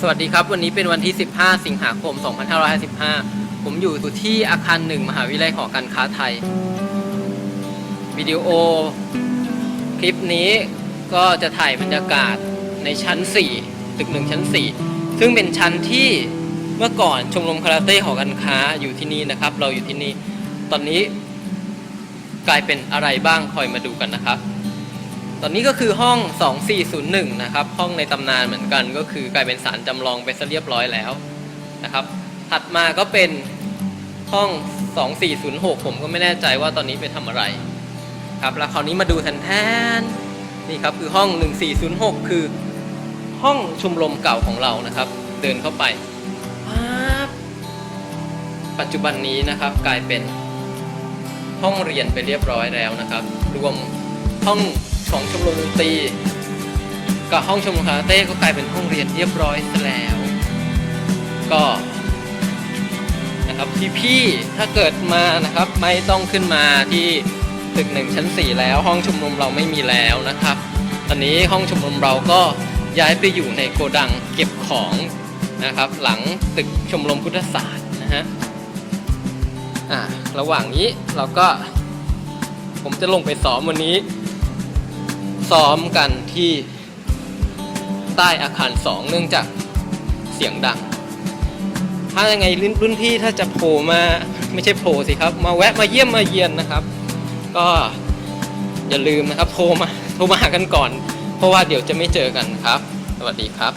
สวัสดีครับ วันนี้เป็นวันที่ 15 สิงหาคม 2555 ผมอยู่ที่อาคารหนึ่งมหาวิทยาลัยหอการค้าไทย วิดีโอ คลิปนี้ก็จะถ่ายบรรยากาศในชั้น 4 ตึกหนึ่งชั้น 4 ซึ่งเป็นชั้นที่เมื่อก่อนชมรมคาราเต้หอการค้าอยู่ที่นี่นะครับ เราอยู่ที่นี่ ตอนนี้กลายเป็นอะไรบ้างคอยมาดูกันนะครับ ตอนนี้ก็คือห้อง 2401 นะครับ ห้องในตำนานเหมือนกันก็คือกลายเป็นสารจำลองไปซะเรียบร้อยแล้วนะครับ ถัดมาก็เป็นห้อง 2406 ผมก็ไม่แน่ใจว่าตอนนี้ไปทำอะไรครับแล้วคราวนี้มาดูแทนแทนๆนี่ครับคือห้อง 1406 คือห้องชุมรมเก่าของเรานะครับ เดินเข้าไปปัจจุบันนี้นะครับกลายเป็นห้องเรียนไปเรียบร้อยแล้วนะครับ รวมห้อง ของชมรมดนตรีกับห้องชมรมคาราเต้ก็กลายเป็นห้องเรียนเรียบร้อยซะแล้ว ก็นะครับพี่ๆถ้าเกิดมานะครับไม่ต้องขึ้นมาที่ตึกหนึ่งชั้น 4 แล้วห้องชมนุมเราไม่มีแล้วนะครับ ตอนนี้ห้องชมนุมเราก็ย้ายไปอยู่ในโกดังเก็บของนะครับ หลังตึกชมรมพุทธศาสตร์นะฮะอ่าระหว่างนี้เราก็ผมจะลงไปซ้อมวันนี้ ซ้อมกันที่ใต้อาคารสองเนื่องจากเสียงดัง ถ้ายังไงรุ่นรุ่นพี่ถ้าจะโผล่มาไม่ใช่โผล่สิครับ มาแวะมาเยี่ยมมาเยียนนะครับ ก็อย่าลืมนะครับ โทรมาโทรมาหากันก่อน เพราะว่าเดี๋ยวจะไม่เจอกันครับ สวัสดีครับ